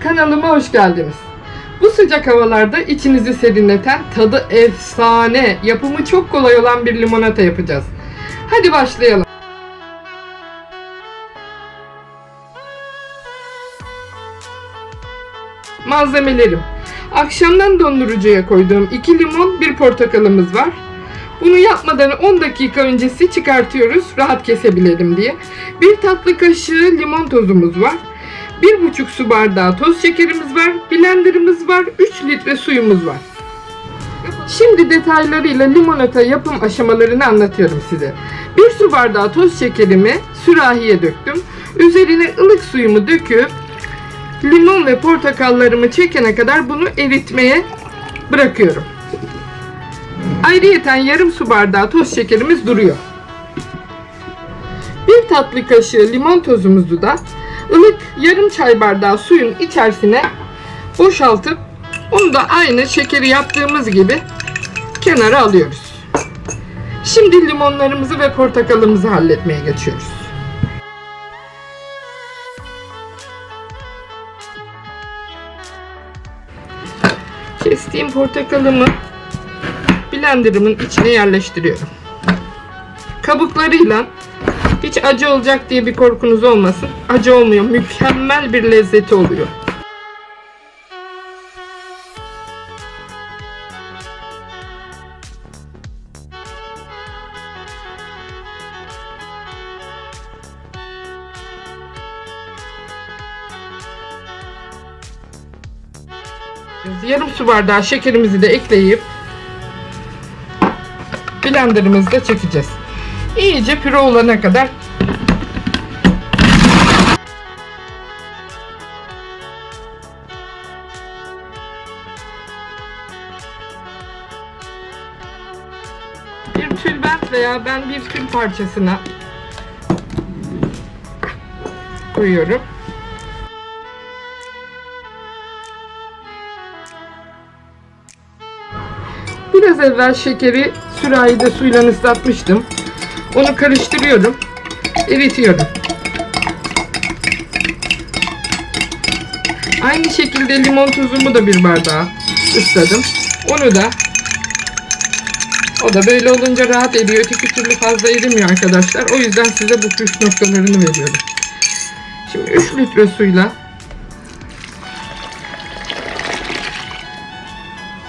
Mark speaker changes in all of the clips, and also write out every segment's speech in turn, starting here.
Speaker 1: Kanalıma hoş geldiniz. Bu sıcak havalarda içinizi serinleten, tadı efsane, yapımı çok kolay olan bir limonata yapacağız. Hadi başlayalım. Malzemelerim. Akşamdan dondurucuya koyduğum 2 limon, 1 portakalımız var. Bunu yapmadan 10 dakika öncesi çıkartıyoruz rahat kesebilelim diye. 1 tatlı kaşığı limon tozumuz var. 1,5 su bardağı toz şekerimiz var. Blenderımız var. 3 litre suyumuz var. Şimdi detaylarıyla limonata yapım aşamalarını anlatıyorum size. 1 su bardağı toz şekerimi sürahiye döktüm. Üzerine ılık suyumu döküp limon ve portakallarımı çekene kadar bunu eritmeye bırakıyorum. Ayrıyeten yarım su bardağı toz şekerimiz duruyor. Bir tatlı kaşığı limon tozumuzu da ılık yarım çay bardağı suyun içerisine boşaltıp onu da aynı şekeri yaptığımız gibi kenara alıyoruz. Şimdi limonlarımızı ve portakalımızı halletmeye geçiyoruz. Kestiğim portakalımı blenderımın içine yerleştiriyorum. Kabuklarıyla hiç acı olacak diye bir korkunuz olmasın. Acı olmuyor. Mükemmel bir lezzeti oluyor. Yarım su bardağı şekerimizi de ekleyip blenderımızda çekeceğiz. İyice püre olana kadar bir tülbent veya ben bir tül parçasına koyuyorum. Biraz evvel şekeri sürahide suyla ıslatmıştım. Onu karıştırıyorum. Eritiyorum. Aynı şekilde limon tuzumu da bir bardağa ısladım. Onu da o da böyle olunca rahat eriyor. Öteki türlü fazla erimiyor arkadaşlar. O yüzden size bu püf noktalarını veriyorum. Şimdi 3 litre suyla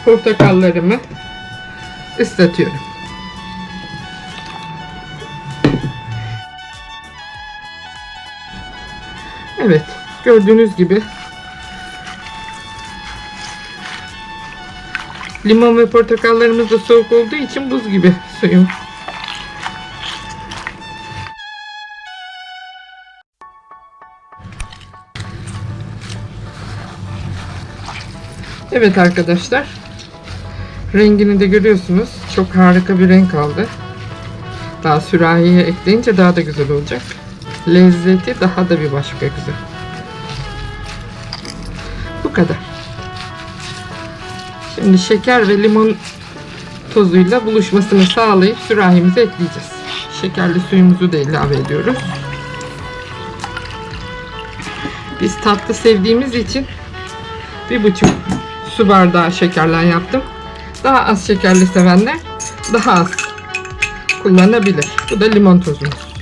Speaker 1: portakallarımı ıslatıyorum. Evet, gördüğünüz gibi limon ve portakallarımız da soğuk olduğu için buz gibi suyum. Evet arkadaşlar, Rengini de görüyorsunuz. Çok harika bir renk aldı. Daha sürahiye ekleyince daha da güzel olacak. Lezzeti daha da bir başka güzel. Bu kadar. Şimdi şeker ve limon tozuyla buluşmasını sağlayıp sürahimize ekleyeceğiz. Şekerli suyumuzu da ilave ediyoruz. Biz tatlı sevdiğimiz için bir buçuk su bardağı şekerle yaptım. Daha az şekerli sevenler daha az kullanabilir. Bu da limon tozumuz.